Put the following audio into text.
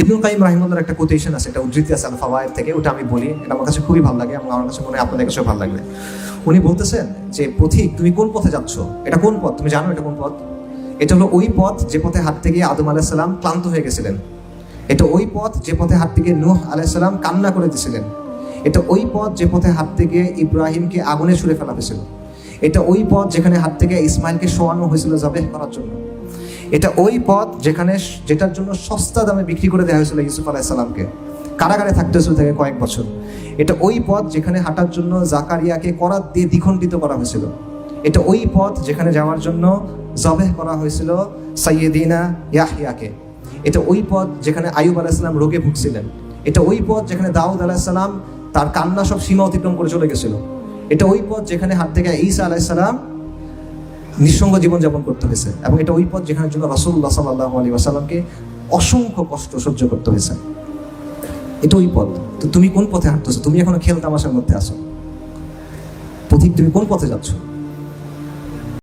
ইবনুল কাইম রাহিমুল্লাহর একটা কোটেশন আছে একটা উদ্ধৃতি আছে আল ফাওয়ায়েদ থেকে, ওটা আমি বলি, এটা আমার কাছে খুবই ভালো লাগে এবং আমার কাছে মনে হয় আপনাদের কাছেও ভালো লাগবে। উনি বলতেছেন যে, পথিক, তুমি কোন পথে যাচ্ছ? এটা কোন পথ? তুমি জানো এটা কোন পথ? এটা হলো ওই পথ যে পথে হাঁটতে গিয়ে আদম আলাহিসাল্লাম ক্লান্ত হয়ে গেছিলেন। এটা ওই পথ যে পথে হাঁটতে গিয়ে নূহ আলাইসাল্লাম কান্না করে দিয়েছিলেন এটা ওই পথ যে পথে হাঁটতে গিয়ে ইব্রাহিমকে আগুনে ছুড়ে ফেলা হয়েছিল। এটা ওই পথ যেখানে হাঁটতে গিয়ে ইসমাইলকে শোয়ানো হয়েছিল জবেহ করার জন্য। এটা ওই পথ যেখানে যেটার জন্য সস্তা দামে বিক্রি করে দেওয়া হয়েছিল ইউসুফ আলাইসাল্লামকে কারাগারে থাকতে হয়েছিল থেকে কয়েক বছর। এটা ওই পথ যেখানে হাঁটার জন্য জাকারিয়াকে করাত দিয়ে দ্বিখণ্ডিত করা হয়েছিল। এটা ওই পথ যেখানে যাওয়ার জন্য জবেহ করা হয়েছিল সাইয়েদিনা ইয়াহিয়াকে এটা ওই পথ যেখানে আয়ুব আলাইসাল্লাম রোগে ভুগছিলেন। এটা ওই পথ যেখানে দাউদ আলাইসাল্লাম তার কান্না সব সীমা অতিক্রম করে চলে গেছিল। এটা ওই পথ যেখানে হাত থেকে ঈসা আলাইসাল্লাম নিঃসঙ্গ জীবনযাপন করতে হয়েছে এবং এটা ওই পথ যেখানে জন্য রাসুল্লাহ সাল্লাহ আলী আসাল্লামকে অসংখ্য কষ্ট সহ্য করতে হয়েছে। এটা ওই পথ। তো তুমি কোন পথে হাঁটতেছো? তুমি এখনও খেল তামাশার মধ্যে আছো। পথিক, তুমি কোন পথে যাচ্ছ?